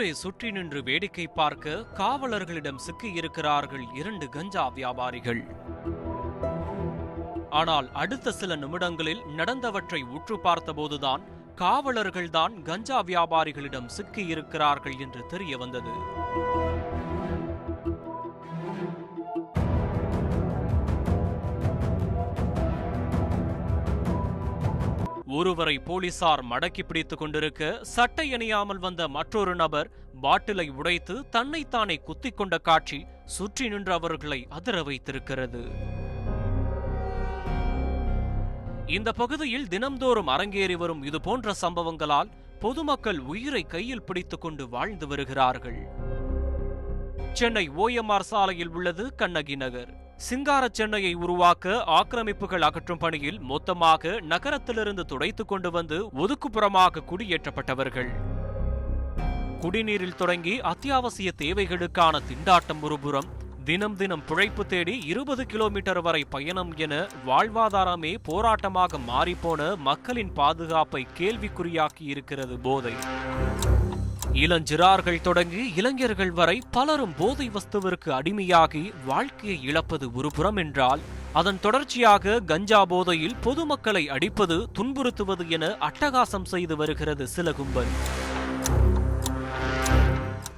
ஊரே சுற்றி நின்று வேடிக்கை பார்க்க காவலர்களிடம் சிக்கியிருக்கிறார்கள் இரண்டு கஞ்சா வியாபாரிகள். ஆனால் அடுத்த சில நிமிடங்களில் நடந்தவற்றை உற்று பார்த்தபோதுதான் காவலர்கள்தான் கஞ்சா வியாபாரிகளிடம் சிக்கியிருக்கிறார்கள் என்று தெரிய வந்தது. ஒருவரை போலீசார் மடக்கி பிடித்துக் கொண்டிருக்க சட்டை அணியாமல் வந்த மற்றொரு நபர் பாட்டிலை உடைத்து தன்னைத்தானே குத்திக் கொண்ட காட்சி சுற்றி நின்றவர்களை அதிர வைத்திருக்கிறது. இந்த பகுதியில் தினம்தோறும் அரங்கேறி வரும் இதுபோன்ற சம்பவங்களால் பொதுமக்கள் உயிரை கையில் பிடித்துக் கொண்டு வாழ்ந்து வருகிறார்கள். சென்னை ஓஎம்ஆர் சாலையில் உள்ளது கண்ணகி நகர். சிங்கார சென்னையை உருவாக்க ஆக்கிரமிப்புகள் அகற்றும் பணியில் மொத்தமாக நகரத்திலிருந்து துடைத்துக் கொண்டு வந்து ஒதுக்குப்புறமாக குடியேற்றப்பட்டவர்கள். குடிநீரில் தொடங்கி அத்தியாவசிய தேவைகளுக்கான திண்டாட்டம் ஒருபுறம் தினம் தினம் பிழைப்பு தேடி இருபது கிலோமீட்டர் வரை பயணம் என வாழ்வாதாரமே போராட்டமாக மாறிப்போன மக்களின் பாதுகாப்பை கேள்விக்குறியாக்கி இருக்கிறது போதை. இளஞ்சிறார்கள் தொடங்கி இளைஞர்கள் வரை பலரும் போதை வஸ்துவிற்கு அடிமையாகி வாழ்க்கையை இழப்பது ஒருபுறம் என்றால் அதன் தொடர்ச்சியாக கஞ்சா போதையில் பொதுமக்களை அடிப்பது துன்புறுத்துவது என அட்டகாசம் செய்து வருகிறது சில கும்பல்.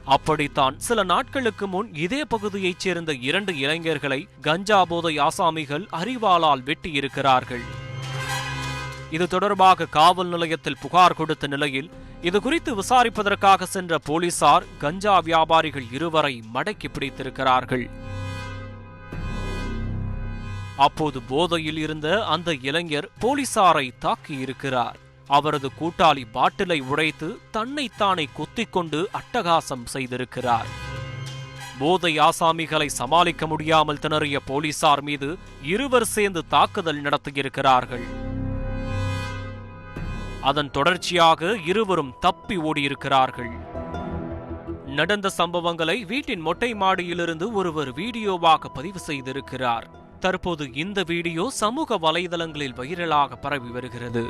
அப்படித்தான் சில நாட்களுக்கு முன் இதே பகுதியைச் சேர்ந்த இரண்டு இளைஞர்களை கஞ்சா போதை ஆசாமிகள் அறிவாளால் வெட்டியிருக்கிறார்கள். இது தொடர்பாக காவல் நிலையத்தில் புகார் கொடுத்த நிலையில் இது குறித்து விசாரிப்பதற்காக சென்ற போலீசார் கஞ்சா வியாபாரிகள் இருவரை மடக்கி பிடித்திருக்கிறார்கள். அப்போது போதையில் இருந்த அந்த இளைஞர் போலீசாரை தாக்கியிருக்கிறார். அவரது கூட்டாளி பாட்டிலை உடைத்து தன்னைத்தானே குத்திக் கொண்டு அட்டகாசம் செய்திருக்கிறார். போதை ஆசாமிகளை சமாளிக்க முடியாமல் திணறிய போலீசார் மீது இருவர் சேர்ந்து தாக்குதல் நடத்தியிருக்கிறார்கள். அதன் தொடர்ச்சியாக இருவரும் தப்பி ஓடியிருக்கிறார்கள். நடந்த சம்பவங்களை வீட்டின் மொட்டை மாடியிலிருந்து ஒருவர் வீடியோவாக பதிவு செய்திருக்கிறார். தற்போது இந்த வீடியோ சமூக வலைதளங்களில் வைரலாக பரவி வருகிறது.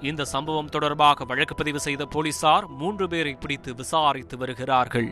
இந்த சம்பவம் தொடர்பாக வழக்கு பதிவு செய்த போலீசார் மூன்று பேரை பிடித்து விசாரித்து வருகிறார்கள்.